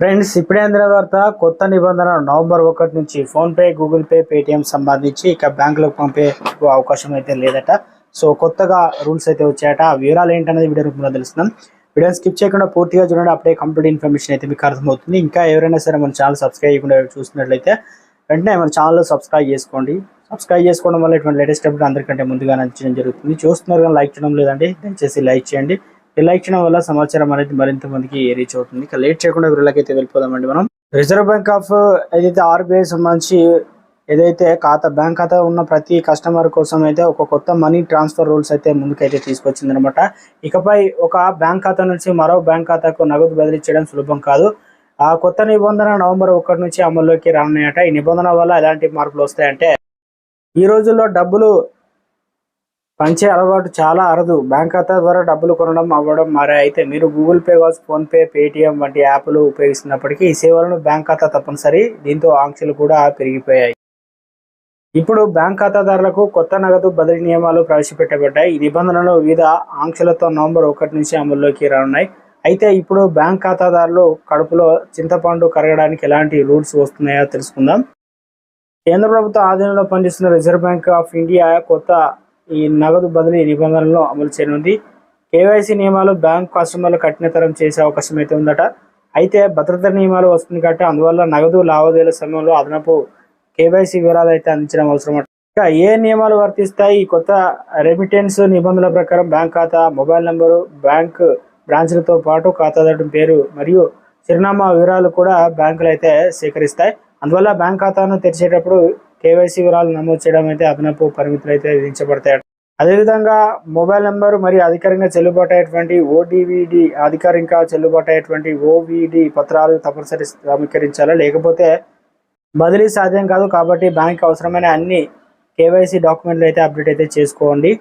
Friends ఇప్పుడే అందిన వార్త కొత్త నిబంధన నవంబర్ ఒకటి నుంచి PhonePe Google Pay Paytm సంబంధించి ఇక బ్యాంకులకు పంపే అవకాశం అయితే లేదట. సో కొత్తగా రూల్స్ అయితే వచ్చాయట. ఆ వివరాలు ఏంటనేది వీడియో రూపంలో తెలుస్తున్నాం వీడియో స్కిప్ చేయకుండా పూర్తిగా చూడండి. అప్పుడే కంప్లీట్ ఇన్ఫర్మేషన్ అయితే మీకు అర్థమవుతుంది. ఇంకా ఎవరైనా సరే మన ఛానల్ సబ్స్క్రైబ్ చేయకుండా చూసినట్లయితే వెంటనే మన ఛానల్ సబ్స్క్రైబ్ చేసుకోండి. సబ్స్క్రైబ్ చేసుకోవడం వల్ల ఇటువంటి లేటెస్ట్ అప్డేట్ అందరికంటే ముందుగా నచ్చడం జరుగుతుంది. చూస్తున్నారు కానీ లైక్ చేయడం లేదండి. దయచేసి లైక్ చేయండి. ఇలా వల్ల సమాచారం అనేది మరింత మందికి రీచ్ అవుతుంది. ఇక లేట్ చేయకుండా వీళ్ళకైతే వెళ్ళిపోదామండి మనం. రిజర్వ్ బ్యాంక్ ఆఫ్ ఏదైతే ఆర్బీఐ సంబంధించి ఏదైతే ఖాతా బ్యాంక్ ఖాతా ఉన్న ప్రతి కస్టమర్ కోసం అయితే ఒక కొత్త మనీ ట్రాన్స్ఫర్ రూల్స్ అయితే ముందుకైతే తీసుకొచ్చింది అనమాట ఇకపై ఒక బ్యాంక్ ఖాతా నుంచి మరో బ్యాంక్ ఖాతాకు నగదు బదిలీ చేయడం సులభం కాదు. ఆ కొత్త నిబంధన నవంబర్ ఒకటి నుంచి అమల్లోకి రానున్నాయట. ఈ నిబంధన వల్ల ఎలాంటి మార్పులు వస్తాయంటే ఈ రోజుల్లో డబ్బులు పంచే అలవాటు చాలా అరదు. బ్యాంక్ ఖాతా ద్వారా డబ్బులు కొనడం అవ్వడం మారాయి అయితే మీరు గూగుల్ పే కావచ్చు ఫోన్పే పేటిఎం వంటి యాప్లు ఉపయోగిస్తున్నప్పటికీ ఈ సేవలను బ్యాంక్ ఖాతా తప్పనిసరి. దీంతో ఆంక్షలు కూడా పెరిగిపోయాయి. ఇప్పుడు బ్యాంక్ ఖాతాదారులకు కొత్త నగదు బదిలీ నియమాలు ప్రవేశపెట్టబడ్డాయి. ఈ నిబంధనలు వివిధ ఆంక్షలతో నవంబర్ ఒకటి నుంచి అమల్లోకి రానున్నాయి. అయితే ఇప్పుడు బ్యాంక్ ఖాతాదారులు కడుపులో చింతపండు కరగడానికి ఎలాంటి రూల్స్ వస్తున్నాయో తెలుసుకుందాం. కేంద్ర ప్రభుత్వ ఆధీనంలో పనిచేస్తున్న రిజర్వ్ బ్యాంక్ ఆఫ్ ఇండియా కొత్త ఈ నగదు బదిలీ నిబంధనలను అమలు చేయనుంది. కేవైసీ నియమాలు బ్యాంక్ కస్టమర్లు కఠినతరం చేసే అవకాశం అయితే ఉందట. అయితే భద్రతా నియమాలు వస్తుంది కాబట్టి అందువల్ల నగదు లావాదేవీల సమయంలో అదనపు కేవైసీ వివరాలు అయితే అందించడం అవసరం ఇంకా ఏ నియమాలు వర్తిస్తాయి? ఈ కొత్త రెమిటెన్స్ నిబంధనల ప్రకారం బ్యాంక్ ఖాతా మొబైల్ నంబరు బ్యాంక్ బ్రాంచ్లతో పాటు ఖాతాదారు పేరు మరియు చిరునామా వివరాలు కూడా బ్యాంకులు అయితే సేకరిస్తాయి. అందువల్ల బ్యాంక్ ఖాతాను తెరిచేటప్పుడు కేవైసీ వివరాలు నమోదు చేయడం అయితే అదనపు పరిమితులు అయితే విధించబడతాయి. అదేవిధంగా మొబైల్ నెంబర్ మరియు అధికారికంగా చెల్లుబాటు అయ్యేటువంటి ఓడివిడి అధికారికంగా చెల్లుబాటు అయ్యేటువంటి ఓవిడి పత్రాలు తప్పనిసరి సమీకరించాలా? లేకపోతే బదిలీ సాధ్యం కాదు కాబట్టి బ్యాంక్ అవసరమైన అన్ని కేవైసీ డాక్యుమెంట్లు అయితే అప్డేట్ అయితే చేసుకోండి.